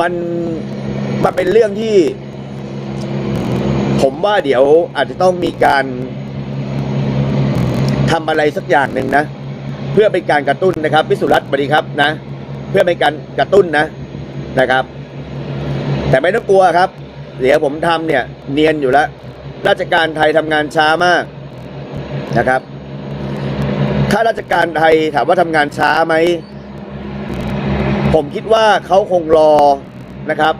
มันมันเป็นเรื่องที่ ผมว่าเดี๋ยวอาจจะต้องมีการทำอะไรสักอย่างหนึ่งนะ เพื่อเป็นการกระตุ้นนะครับพิสุรัตน์สวัสดีครับนะ เพื่อเป็นการกระตุ้นนะนะครับ แต่ไม่ต้องกลัวครับ เดี๋ยวผมทำเนี่ย เนียนอยู่แล้ว ราชการไทยทำงานช้ามากนะครับ ข้าราชการไทยถามว่าทำงานช้าไหม ผมคิดว่าเขาคงรอนะครับ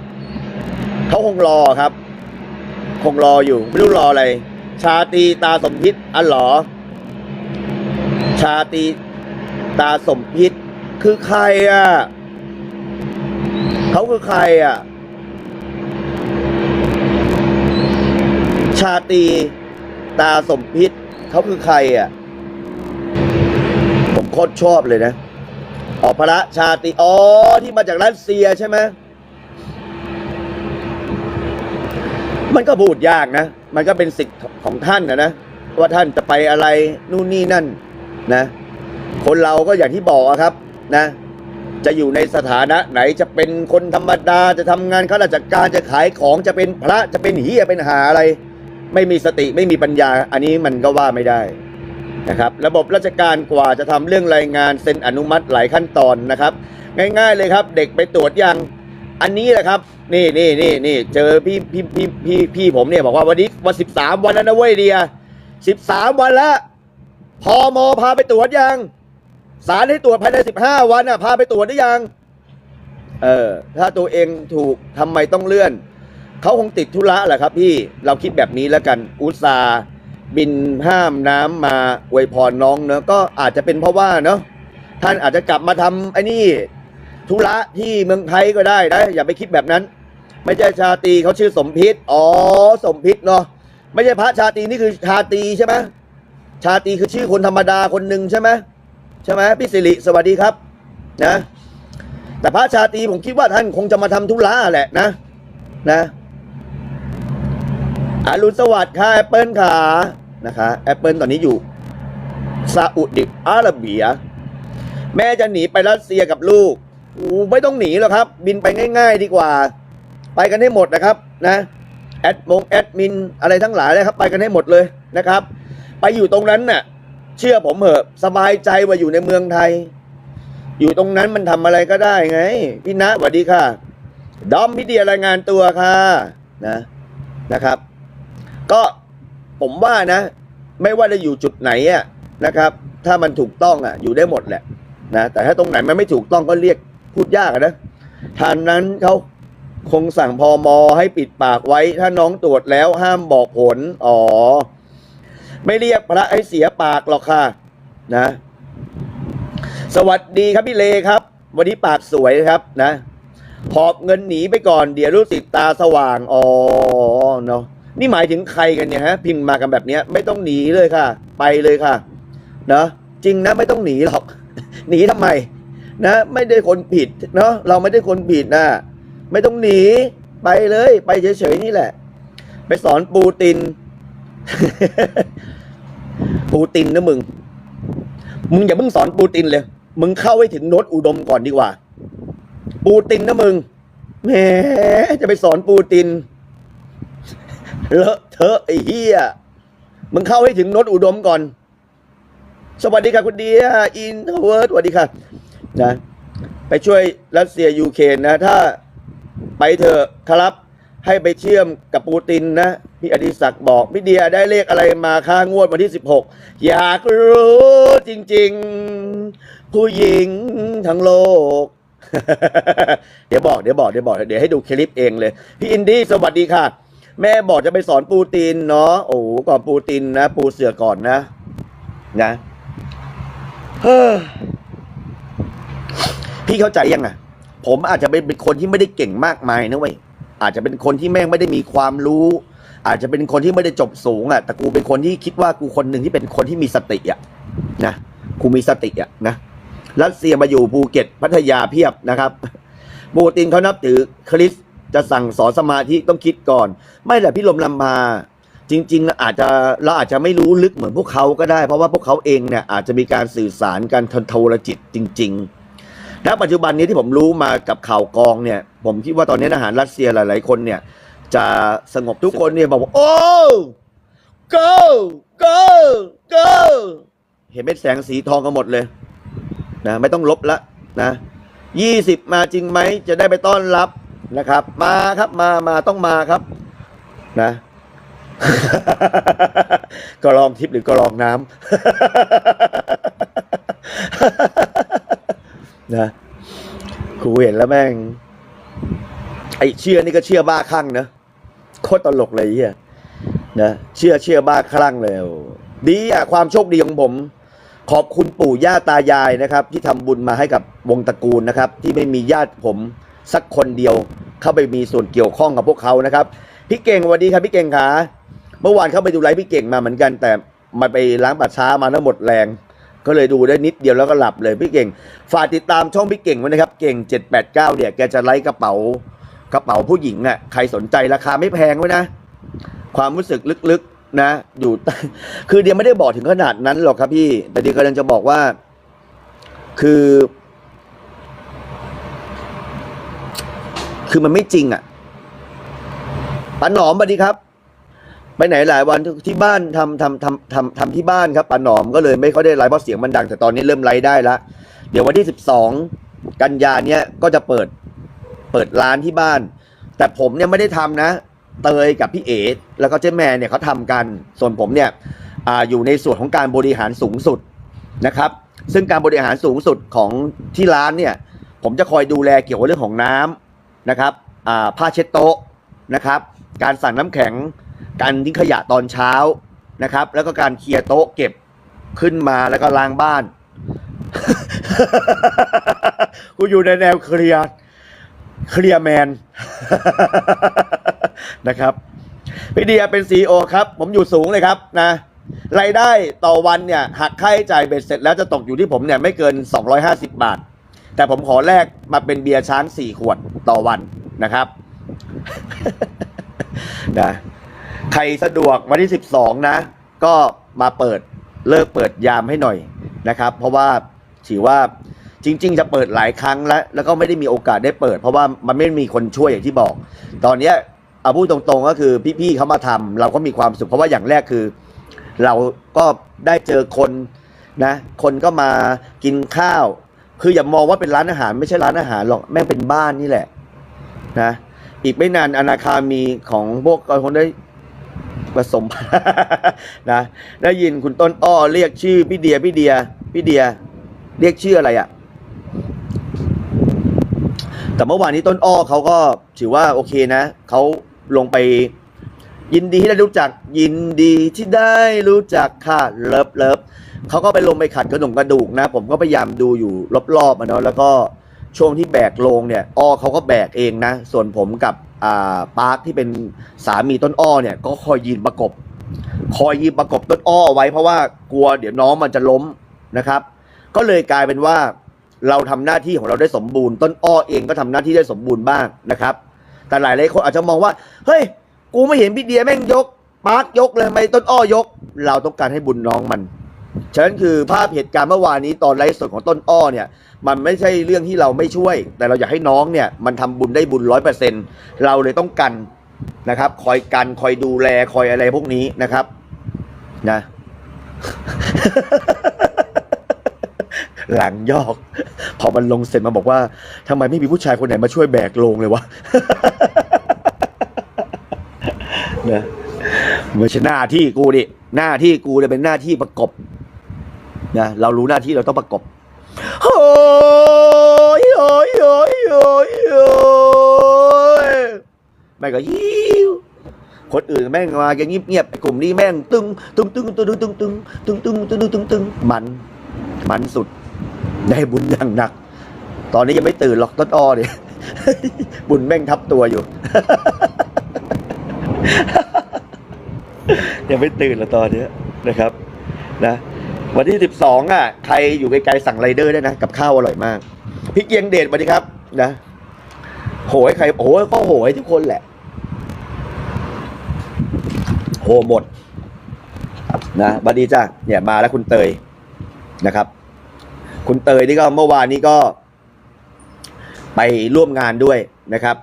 เขาคงรอครับ คงรออยู่ ไม่รู้รออะไร ชาตีตาสมพิษอันหรอ ชาตีตาสมพิษคือใครอะเขาคือใครอะ ชาตีตาสมพิษเขาคือใครอะ โคตรชอบเลยนะอ๋อพระชาตรีอ๋อที่มาจากรัสเซียใช่ไหมมันก็พูดยากนะ มันก็เป็นสิทธิ์ของท่านนะนะ ว่าท่านจะไปอะไรนู่นนี่นั่นนะ คนเราก็อย่างที่บอกครับนะ จะอยู่ในสถานะไหนจะเป็นคนธรรมดาจะทำงานข้าราชการจะขายของจะเป็นพระจะเป็นเฮียเป็นหาอะไร ไม่มีสติไม่มีปัญญา อันนี้มันก็ว่าไม่ได้ นะครับระบบราชการกว่าจะทำเรื่องรายงานเซ็นอนุมัติหลายขั้นตอนนะครับ ง่ายๆเลยครับ เด็กไปตรวจยังอันนี้แหละครับ นี่นี่นี่นี่เจอพี่พี่พี่พี่พี่ผมเนี่ยบอกว่าวันนี้วันสิบสามวันแล้วนะเว้ยเดียสิบสามวันแล้วพอมอพาไปตรวจยังสารให้ตรวจภายในสิบห้าวันอะพาไปตรวจได้ยังเออถ้าตัวเองถูกทำไมต้องเลื่อนเขาคงติดธุระแหละครับพี่เราคิดแบบนี้แล้วกันอุตสาห์ บินห้ามน้ำมาอวยพรน้องเนอะก็อาจจะเป็นเพราะว่าเนอะท่านอาจจะกลับมาทำไอ้นี่ธุระที่เมืองไทยก็ได้นะอย่าไปคิดแบบนั้น ไม่ใช่ชาตีเขาชื่อสมพิษอ๋อสมพิษเนาะไม่ใช่พระชาตีนี่คือชาตีใช่ไหมชาตีคือชื่อคนธรรมดาคนหนึ่งใช่ไหมใช่ไหมพี่สิริสวัสดีครับ นะ แต่พระชาตีผมคิดว่าท่านคงจะมาทำธุระแหละนะ นะอรุณสวัสดิ์ค่ะแอปเปิลค่ะ นะคะแอปเปิลตอนนี้อยู่ซาอุดิอาระเบีย แม่จะหนีไปรัสเซียกับลูกไม่ต้องหนีหรอกครับ บินไปง่าย ๆ ดีกว่า ไปกันให้หมดนะครับนะแอดมงแอดมินอะไรทั้งหลายเลยครับ ไปกันให้หมดเลยนะครับ ไปอยู่ตรงนั้นน่ะ เชื่อผมเหอะสบายใจว่าอยู่ในเมืองไทย อยู่ตรงนั้นมันทำอะไรก็ได้ไง พี่นะสวัสดีค่ะ ดอมพี่เดียรายงานตัวค่ะนะนะครับ ก็ ผมว่านะ ไม่ว่าจะอยู่จุดไหนอะนะครับ ถ้ามันถูกต้องอะอยู่ได้หมดแหละนะแต่ถ้าตรงไหนมันไม่ถูกต้องก็เรียกพูดยากนะท่านนั้นเขาคงสั่งพอมอให้ปิดปากไว้ ถ้าน้องตรวจแล้วห้ามบอกผล อ๋อ ไม่เรียกพระให้เสียปากหรอกค่ะนะ สวัสดีครับพี่เลครับ วันนี้ปากสวยครับนะหอบเงินหนีไปก่อนเดี๋ยวรู้สึกตาสว่าง อ๋อเนาะ นี่หมายถึงใครกันเนี่ยฮะพิมพ์มากันแบบเนี้ยไม่ต้องหนีเลยค่ะ ไปเลยค่ะเนาะจริงนะไม่ต้องหนีหรอก หนีทำไม นะ ไม่ได้คนผิดเนาะเราไม่ได้คนผิดนะไม่ต้องหนีไปเลย ไปเฉยๆนี่แหละ ไปสอนปูติน ปูตินนะมึง มึงอย่าเพิ่งสอนปูตินเลย มึงเข้าให้ถึงโน้ตอุดมก่อนดีกว่า ปูตินนะมึงแหมจะไปสอนปูติน เลอะเทอะไอ้เหี้ยมึงเข้าให้ถึงน้ตอุดมก่อน สวัสดีค่ะคุณเดียอินเวิร์ดสวัสดีค่ะนะไปช่วยรัสเซียยูเครนนะ ถ้าไปเถอะครับให้ไปเชื่อมกับปูตินนะพี่อดิศักดิ์บอกพี่เดียได้เลขอะไรมาค่างวดวันที่ 16 อยากรู้จริง ๆ ผู้หญิงทั้งโลก เดี๋ยวบอกเดี๋ยวบอกเดี๋ยวบอก เดี๋ยวให้ดูคลิปเองเลย พี่อินดี้สวัสดีค่ะ แม่บอกจะไปสอนปูตินเนาะโอ้โหก่อนปูตินนะ ปูเสือก่อนนะ นะเฮ้อพี่เข้าใจยังอะ ผมอาจจะเป็นคนที่ไม่ได้เก่งมากมายนะเว้ยอาจจะเป็นคนที่แม่งไม่ได้มีความรู้ อาจจะเป็นคนที่ไม่ได้จบสูงอะ แต่กูเป็นคนที่คิดว่ากูคนหนึ่งที่เป็นคนที่มีสติอะนะกูมีสติอะนะรัสเซียมาอยู่ภูเก็ตพัทยาเพียบนะครับ ปูตินเขานับถือคริสต์ จะสั่งสอนสมาธิต้องคิดก่อน ไม่แหละพี่ลมลำพาจริงๆอาจจะเราอาจจะไม่รู้ลึกเหมือนพวกเขาก็ได้ เพราะว่าพวกเขาเองเนี่ยอาจจะมีการสื่อสารกันทางโทรจิตจริง ๆ ณ ปัจจุบันนี้ที่ผมรู้มากับข่าวกองเนี่ย ผมคิดว่าตอนนี้ทหารรัสเซียหลาย ๆ คนเนี่ย จะสงบทุกคนเนี่ยบอกว่าโอ้ go go go เห็นเป็นแสงสีทองกันหมดเลยนะไม่ต้องลบละนะยี่สิบมาจริงไหมจะได้ไปต้อนรับ นะครับ มาครับมามาต้องมาครับนะก็ลองทิปหรือก็ลองน้ำนะครูเห็นแล้วแม่ง ไอเชื่อนี่ก็เชื่อบ้าคลั่งนะโคตรตลกเลยไอ้เฮียนะเชื่อเชื่อบ้าคลั่งเลยโอ้ดีอะความโชคดีของผม ขอบคุณปู่ย่าตายายนะครับ ที่ทำบุญมาให้กับวงตระกูลนะครับ ที่ไม่มีญาติผมสักคนเดียว เข้าไปมีส่วนเกี่ยวข้องกับพวกเขานะครับ พี่เก่งสวัสดีครับพี่เก่งขาเมื่อวานเข้าไปดูไลฟ์พี่เก่งมาเหมือนกัน แต่มันไปล้างปัดช้ามาแล้วหมดแรง ก็เลยดูได้นิดเดียวแล้วก็หลับเลยพี่เก่ง ฝากติดตามช่องพี่เก่งไว้นะครับ เก่ง 789เนี่ยแกจะไลฟ์กระเป๋ากระเป๋าผู้หญิงอะใครสนใจราคาไม่แพงไว้นะ ความรู้สึกลึกๆนะ อยู่ คือเดียไม่ได้บอกถึงขนาดนั้นหรอกครับพี่ แต่เดียกำลังจะบอกว่า คือ คือมันไม่จริงอะปันหนอมสวัดีครับ ไปไหนหลายวันที่บ้านทำทำทำทำทำที่บ้านครับปันหนอมก็เลยไม่ค่อยได้ไลฟ์เพราะเสียงมันดัง แต่ตอนนี้เริ่มไลฟ์ได้ละเดี๋ยววันที่สิบสองกันยาเนี้ยก็จะเปิดเปิดร้านที่บ้าน แต่ผมเนี่ยไม่ได้ทำนะ เตยกับพี่เอ๋แล้วก็เจ๊แม่เนี่ยเขาทำกัน ส่วนผมเนี่ยออยู่ในส่วนของการบริหารสูงสุดนะครับ ซึ่งการบริหารสูงสุดของที่ร้านเนี่ย ผมจะคอยดูแลเกี่ยวกับเรื่องของน้ำ นะครับผ้าเช็ดโต๊ะนะครับ การสั่งน้ำแข็ง การทิ้งขยะตอนเช้านะครับ แล้วก็การเคลียร์โต๊ะเก็บขึ้นมาแล้วก็ล้างบ้านกูอยู่ในแนวเคลียร์เคลียร์แมนนะครับพี่เดียเป็นซีอครับ ผมอยู่สูงเลยครับนะรายได้ต่อวันเนี่ยหักค่าใช้จ่ายเบ็ดเสร็จแล้วจะตกอยู่ที่ผมเนี่ยไม่เกิน 250 บาท แต่ผมขอแลกมาเป็นเบียร์ช้าง4ขวดต่อวันนะครับนะใครสะดวกวันที่12นะ ก็มาเปิดเลิกเปิดยามให้หน่อยนะครับ เพราะว่าถือว่าจริง ๆ จะเปิดหลายครั้งแล้ว แล้วก็ไม่ได้มีโอกาสได้เปิด เพราะว่ามันไม่มีคนช่วยอย่างที่บอก ตอนเนี้ยเอาพูดตรงๆก็คือพี่ๆเขามาทำเราก็มีความสุขเพราะว่าอย่างแรกคือ เราก็ได้เจอคนนะ คนก็มากินข้าว คืออย่ามองว่าเป็นร้านอาหารไม่ใช่ร้านอาหารหรอกแม่งเป็นบ้านนี่แหละ นะอีกไม่นานอนาคามีของพวกคนได้ผสมนะได้ยินคุณต้นอ้อเรียกชื่อพี่เดียพี่เดียพี่เดีย เรียกชื่ออะไรอะ่ะ แต่เมื่อวานนี้ต้นอ้อเขาก็ถือว่าโอเคนะเขาลงไป ยินดีที่ได้รู้จัก ยินดีที่ได้รู้จักค่ะเลิฟเลิฟ เขาก็ไปลงไปขัดกระดงกระดูกนะ ผมก็พยายามดูอยู่รอบๆอะเนาะแล้วก็ช่วงที่แบกลงเนี่ย อ้อเขาก็แบกเองนะ ส่วนผมกับอ่าปาร์คที่เป็นสามีต้นอ้อเนี่ย ก็คอยยืนประกบ คอยยืนประกบต้นอ้อไว้เพราะว่ากลัวเดี๋ยวน้องมันจะล้มนะครับ ก็เลยกลายเป็นว่าเราทำหน้าที่ของเราได้สมบูรณ์ ต้นอ้อเองก็ทำหน้าที่ได้สมบูรณ์บ้างนะครับ แต่หลายหลายคนอาจจะมองว่า เฮ้ย กูไม่เห็นพี่เดียแม่งยกปาร์คยกเลยทำไมต้นอ้อยก เราต้องการให้บุญน้องมัน ฉะนั้นคือภาพเหตุการณ์เมื่อวานนี้ตอนไลฟ์สดของต้นอ้อเนี่ยมันไม่ใช่เรื่องที่เราไม่ช่วย แต่เราอยากให้น้องเนี่ยมันทำบุญได้บุญร้อยเปอร์เซ็นต์เราเลยต้องกันนะครับ คอยกันคอยดูแลคอยอะไรพวกนี้นะครับนะหลังยอก พอมันลงเสร็จมาบอกว่าทำไมไม่มีผู้ชายคนไหนมาช่วยแบกลงเลยวะนะไม่ใช่หน้าที่กูดิหน้าที่กูเนี่ยเป็นหน้าที่ประกบ นะเรารู้หน้าที่เราต้องประกบโอ้ยโอ้ยโอ้ยโอ้ยโอ้ยแม่งก็ยิ้วคนอื่นแม่งมาแกเงียบๆไอ้กลุ่มนี้แม่งตึงตึงตึงตึงตึงตึงตึงตึงตึงตึงตึงตึงมัน มันสุด ได้บุญอย่างหนัก ตอนนี้ยังไม่ตื่นหรอกต้นอ้อเนี่ยบุญแม่งทับตัวอยู่ยังไม่ตื่นละตอนนี้นะครับ นะ วันที่สิบสองอะใครอยู่ไกลๆสั่งไรเดอร์ได้นะกับข้าวอร่อยมากพี่เกียงเดชสวัสดีครับ นะ โหยใครโอ้ยก็โหยทุกคนแหละโโทรหมด นะบัดดีจ้าเนี่ยมาแล้วคุณเตยนะครับ คุณเตยนี่ก็เมื่อวานนี้ก็ ไปร่วมงานด้วยนะครับ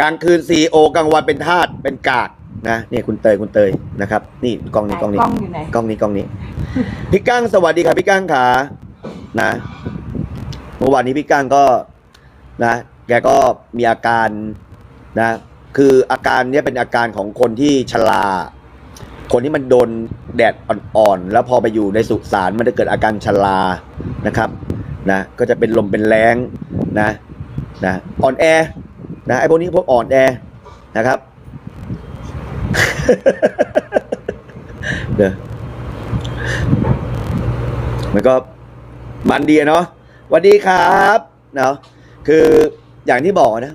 กลางคืนซีโอกลางวันเป็นทาสเป็นกากนะนี่คุณเตยคุณเตยนะครับ นี่กล้องนี้กล้องนี้กล้องอยู่ไหนกล้องนี้กล้องนี้ พี่กั้งสวัสดีครับพี่กั้งขานะเมื่อวานนี้พี่กั้งก็นะแกก็มีอาการนะ คืออาการเนี้ยเป็นอาการของคนที่ชราคนที่มันโดนแดดอ่อนๆ แล้วพอไปอยู่ในสุสานมันจะเกิดอาการชรานะครับนะก็จะเป็นลมเป็นแรงนะนะอ่อนแอนะไอ้พวกนี้พวกอ่อนแอนะครับ เด้อ มันก็มันดีอะเนาะวัสดีครับเนาะคืออย่างที่บอกนะ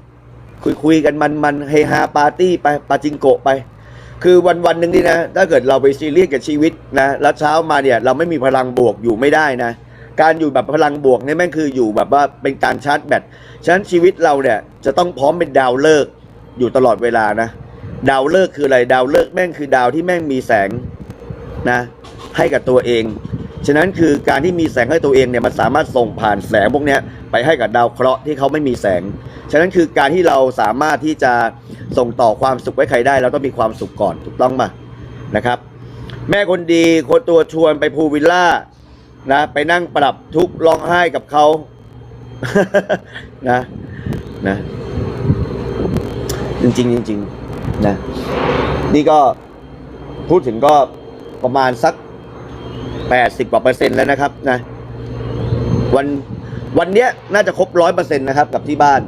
คุยคุยกันมันมันเฮฮาปาร์ตี้ไปปาจิงโกะไป คือวันวันหนึ่งนี่นะ ถ้าเกิดเราไปซีเรียสกับชีวิตนะแล้วเช้ามาเนี่ย เราไม่มีพลังบวกอยู่ไม่ได้นะ การอยู่แบบพลังบวกเนี่ยแม่งคืออยู่แบบว่าเป็นการชาร์จแบตฉะนั้นชีวิตเราเนี่ยจะต้องพร้อมเป็นดาวเลิกอยู่ตลอดเวลานะดาวเลิกคืออะไรดาวเลิกแม่งคือดาวที่แม่งมีแสงนะ ให้กับตัวเอง ฉะนั้นคือการที่มีแสงให้ตัวเองเนี่ยมันสามารถส่งผ่านแสงพวกนี้ไปให้กับดาวเคราะห์ที่เขาไม่มีแสง ฉะนั้นคือการที่เราสามารถที่จะส่งต่อความสุขไว้ใครได้ เราต้องมีความสุขก่อนถูกต้องมานะครับ แม่คนดีคนตัวชวนไปพูวิลล่านะไปนั่งปรับทุกข์ร้องไห้กับเขานะนะ จริงๆจริงๆนะนี่ก็พูดถึงก็ประมาณสัก แปดสิบกว่าเปอร์เซ็นต์แล้วนะครับนะวันวันเนี้ยน่าจะครบร้อยเปอร์เซ็นต์นะครับกับที่บ้าน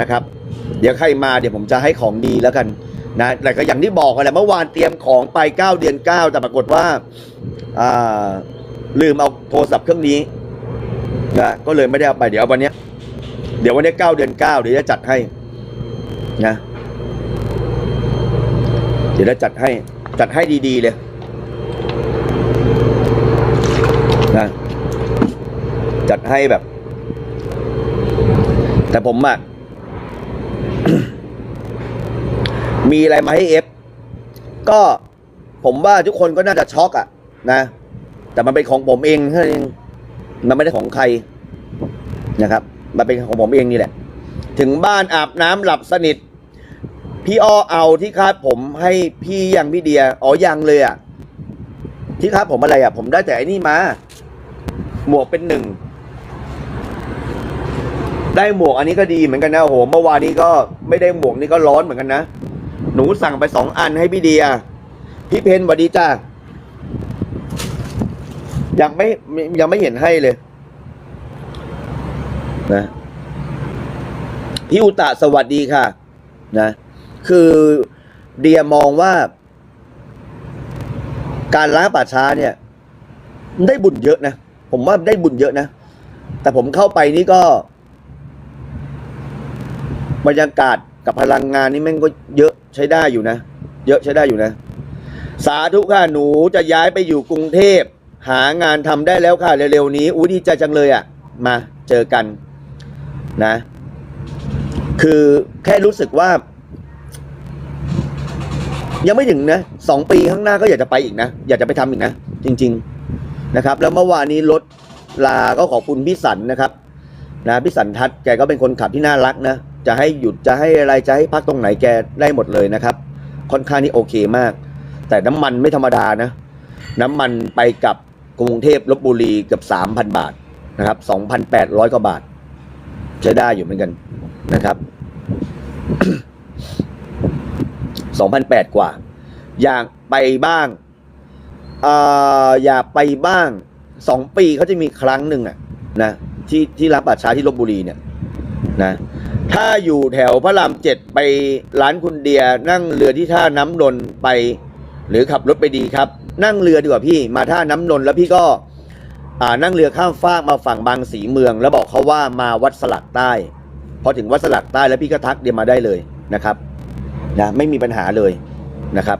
นะครับ เดี๋ยวใครมาเดี๋ยวผมจะให้ของดีแล้วกันนะแต่ก็อย่างที่บอกกันแหละเมื่อวานเตรียมของไปเก้าเดือนเก้าแต่ปรากฏว่าอ่าลืมเอาโทรศัพท์เครื่องนี้นะก็เลยไม่ได้เอาไปเดี๋ยววันเนี้ยเดี๋ยววันนี้เก้าเดือนเก้าเดี๋ยวจะจัดให้นะเดี๋ยวจะจัดให้จัดให้ดีๆเลยนะจัด ให้แบบ แต่ผมอะมีอะไรมาให้เอฟก็ผมว่าทุกคนก็น่าจะช็อกอะนะ แต่มันเป็นของผมเองเท่านั้นเองมันไม่ได้ของใครนะครับ มันเป็นของผมเองนี่แหละ ถึงบ้านอาบน้ำหลับสนิท พี่อ้อเอาที่คาดผมให้พี่ยังพี่เดีย อ๋อยังเลยอะที่คาดผมอะไรอะผมได้แต่อันนี้มา หมวกเป็นหนึ่ง ได้หมวกอันนี้ก็ดีเหมือนกันนะโอ้โหเมื่อวานนี้ก็ไม่ได้หมวกนี่ก็ร้อนเหมือนกันนะ หนูสั่งไปสองอันให้พี่เดียพี่เพนสวัสดีจ้ายังไม่ยังไม่เห็นให้เลยนะพี่อุตะสวัสดีค่ะ นะ คือเดียมองว่า การล้างป่าช้าเนี่ย ได้บุญเยอะนะ ผมว่าได้บุญเยอะนะ แต่ผมเข้าไปนี่ก็ บรรยากาศกับพลังงานนี่แม่งก็เยอะใช้ได้อยู่นะ เยอะใช้ได้อยู่นะ สาธุค่ะหนูจะย้ายไปอยู่กรุงเทพ หางานทำได้แล้วค่ะเร็วๆนี้อุ้ยดีใจจังเลยอะ่ะ มาเจอกันนะ คือแค่รู้สึกว่า ยังไม่ถึงนะสองปีข้างหน้าก็อยากจะไปอีกนะ อยากจะไปทำอีกนะ จริง ๆนะครับ แล้วเมื่อวานนี้รถลาก็ขอบคุณพี่สันนะครับนะพี่สันทัศน์แกก็เป็นคนขับที่น่ารักนะ จะให้หยุดจะให้อะไรจะให้พักตรงไหนแกได้หมดเลยนะครับ ค่อนข้างที่โอเคมาก แต่น้ำมันไม่ธรรมดานะ น้ำมันไปกับกรุงเทพลบบุรีเกือบสามพันบาทนะครับสองพันแปดร้อยกว่าบาท ใช้ได้อยู่เหมือนกันนะครับสองพันแปดกว่า อยากไปบ้างเอ่อยากไปบ้างสองปีเขาจะมีครั้งหนึ่งอะนะที่ที่ร้านป่าช้าที่ลบบุรีเนี่ยนะ ถ้าอยู่แถวพระรามเจ็ดไปร้านคุณเดีย นั่งเรือที่ท่าน้ำนนไป หรือขับรถไปดีครับ นั่งเรือดีกว่าพี่มาท่าน้ำนนแล้วพี่ก็นั่งเรือข้ามฟากมาฝั่งบางสีเมือง แล้วบอกเขาว่ามาวัดสลักใต้พอถึงวัดสลักใต้แล้วพี่ก็ทักเดียวมาได้เลยนะครับนะไม่มีปัญหาเลยนะครับ